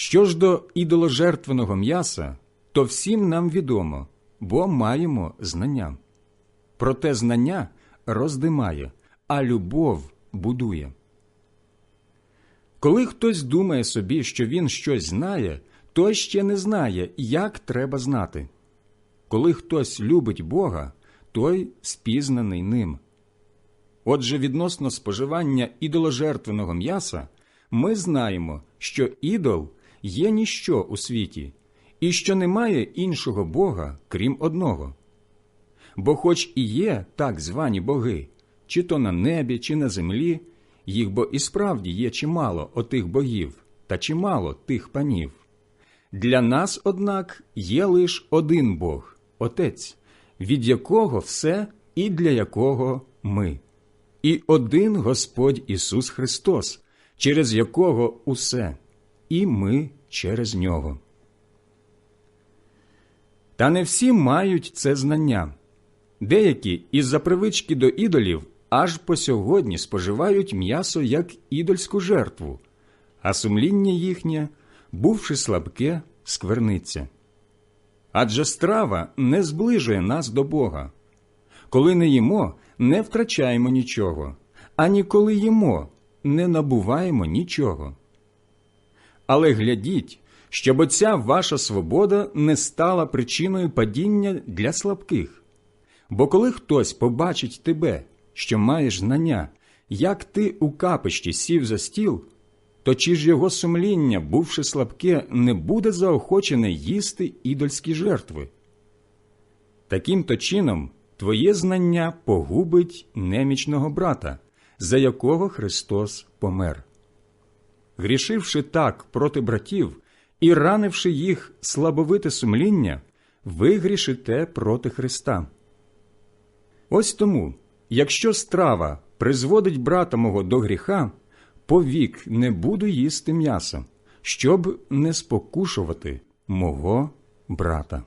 Що ж до ідоложертвеного м'яса, то всім нам відомо, бо маємо знання. Проте знання роздимає, а любов будує. Коли хтось думає собі, що він щось знає, той ще не знає, як треба знати. Коли хтось любить Бога, той спізнаний ним. Отже, відносно споживання ідоложертвеного м'яса, ми знаємо, що ідол є ніщо у світі, і що немає іншого Бога, крім одного. Бо, хоч і є так звані боги, чи то на небі, чи на землі, їх бо і справді є чимало отих богів та чимало тих панів. Для нас, однак, є лише один Бог, Отець, від якого все і для якого ми, і один Господь Ісус Христос, через якого усе, і ми через нього. Та не всі мають це знання. Деякі із-за привички до ідолів аж по сьогодні споживають м'ясо як ідольську жертву, а сумління їхнє, бувши слабке, скверниться. Адже страва не зближує нас до Бога. Коли не їмо, не втрачаємо нічого, ані коли їмо, не набуваємо нічого. Але глядіть, щоб оця ваша свобода не стала причиною падіння для слабких. Бо коли хтось побачить тебе, що маєш знання, як ти у капищі сів за стіл, то чи ж його сумління, бувши слабке, не буде заохочене їсти ідольські жертви? Таким то чином твоє знання погубить немічного брата, за якого Христос помер. Грішивши так проти братів і ранивши їх слабовите сумління, ви грішите проти Христа. Ось тому, якщо страва призводить брата мого до гріха, повік не буду їсти м'яса, щоб не спокушувати мого брата.